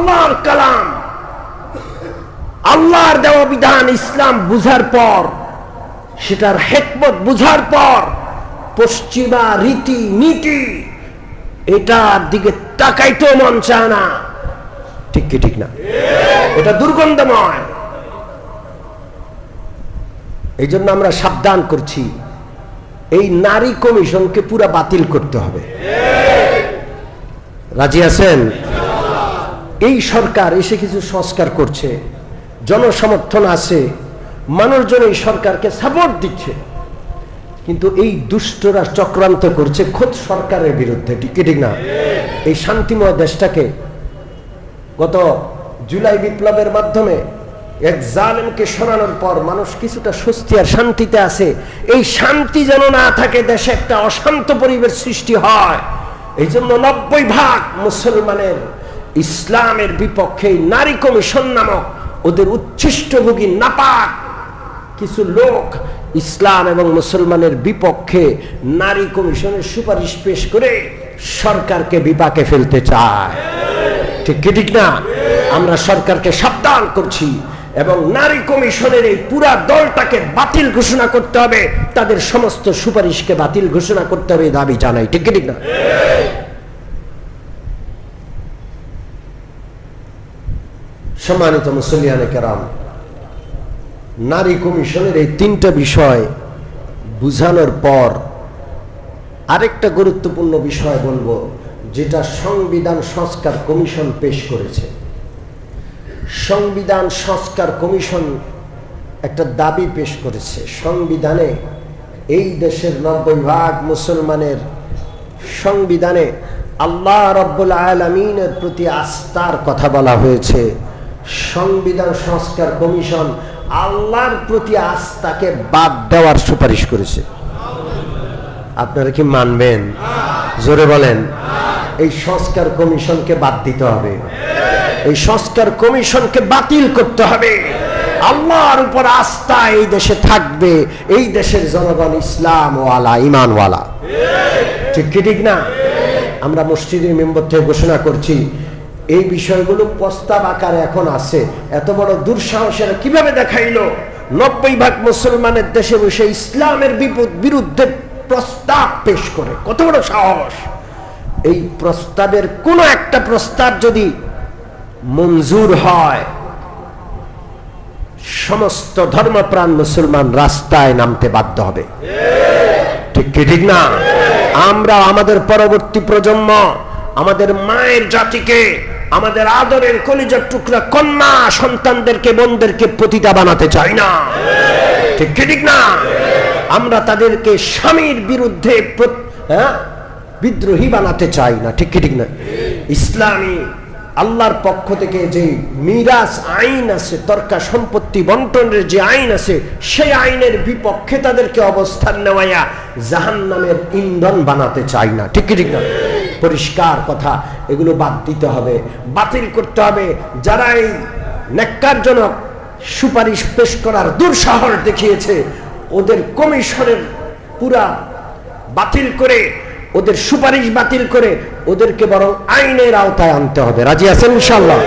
আল্লাহর কালাম। আল্লাহর দেওয়া বিধান ইসলাম বুঝার পর, সেটার হেকমত বুঝার পর, পশ্চিমা রীতি নীতি, এটার দিকে তাকাইতেও মন চায় না। ঠিক কি, ঠিক না? এটা দুর্গন্ধময়। এই জন্য আমরা সাবধান করছি, এই নারী কমিশনকে পুরা বাতিল করতে হবে। রাজি আছেন? এই সরকার এসে কিছু সংস্কার করছে, জনসমর্থন আছে, মানুষজন এই সরকারকে সাপোর্ট দিচ্ছে। কিন্তু এই দুষ্টরা চক্রান্ত করছে খোদ সরকারের বিরুদ্ধে, ঠিক না? এই শান্তিময় দেশটাকে গত জুলাই বিপ্লবের মাধ্যমে এক জালেমকে সরানোর পর মানুষ কিছুটা স্বস্তি আর শান্তিতে আছে। এই শান্তি যেন না থাকে, দেশে একটা অশান্ত পরিবেশ সৃষ্টি হয়। এই জন্য নব্বই ভাগ মুসলমানের ইসলামের বিপক্ষে নারী কমিশন নামক ওদের উচ্ছিষ্টভোগী নাপাক কিছু লোক ইসলাম এবং মুসলমানের বিপক্ষে নারী কমিশনের সুপারিশ পেশ করে সরকারকে বিপাকে ফেলতে চায়। ঠিক ঠিক না? আমরা সরকারকে সাবধান করছি এবং নারী কমিশনের এই পুরা দলটাকে বাতিল ঘোষণা করতে হবে। তাদের সমস্ত সুপারিশকে বাতিল ঘোষণা করতে হবে দাবি জানাই। ঠিক ঠিক না? সম্মানিত মুসলিয়ানে কেরাম, নারী কমিশনের এই তিনটা বিষয় বুঝানোর পর আরেকটা গুরুত্বপূর্ণ বিষয় বলব, যেটা সংবিধান সংস্কার কমিশন পেশ করেছে। সংবিধান সংস্কার কমিশন একটা দাবি পেশ করেছে, সংবিধানে এই দেশের নব্বই ভাগ মুসলমানের সংবিধানে আল্লাহ রব্বুল আলমিনের প্রতি আস্থার কথা বলা হয়েছে। সংবিধান সংস্কার কমিশন আল্লাহর প্রতি আস্থাকে বাদ দেওয়ার সুপারিশ করেছে। আপনারা কি মানবেন? জোরে বলেন। এই সংস্কার কমিশনকে বাদ দিতে হবে। এই সংস্কার কমিশনকে বাতিল করতে হবে। আল্লাহর উপর আস্থা এই দেশে থাকবে। এই দেশের জনগণ ইসলাম ওয়ালা ইমানওয়ালা ঠিক কি ঠিক না? আমরা মসজিদের মেম্বর থেকে ঘোষণা করছি এই বিষয়গুলো প্রস্তাব আকারে এখন আছে। এত বড় দুঃসাহসেরা কীভাবে দেখাইলো? নব্বই ভাগ মুসলমানের দেশে বসে ইসলামের বিরুদ্ধে প্রস্তাব পেশ করে। কত বড় সাহস। এই প্রস্তাবের কোনো একটা প্রস্তাব যদি মঞ্জুর হয়, সমস্ত ধর্মপ্রাণ মুসলমান রাস্তায় নামতে বাধ্য হবে। ঠিক কি ঠিক না? আমরা আমাদের পরবর্তী প্রজন্ম, আমাদের মায়ের জাতিকে আমাদের আদরের কলিজার টুকরা কন্যা সন্তানদেরকে বোনদেরকে পতিতা বানাতে চাই না। ঠিক ঠিক না? আমরা তাদেরকে স্বামীর বিরুদ্ধে হ্যাঁ, বিদ্রোহী বানাতে চাই না। ঠিক ঠিক না? ইসলামী আল্লাহর পক্ষ থেকে যে মিরাজ আইন আছে তর্কা সম্পত্তি বন্টনের যে আইন আছে সেই আইনের বিপক্ষে তাদেরকে অবস্থান নেওয়াইয়া জাহান নামের ইন্ধন বানাতে চাই না। ঠিক ঠিক না? পরিষ্কার কথা, এগুলো বাদ দিতে হবে। বাতিল করতে হবে। যারা এই নেককারজনক সুপারিশ পেশ করার দুঃসাহস দেখিয়েছে, ওদের কমিশনের পুরা বাতিল করে, ওদের সুপারিশ বাতিল করে, ওদেরকে বরং আইনের আওতায় আনতে হবে। রাজি আছেন ইনশাল্লাহ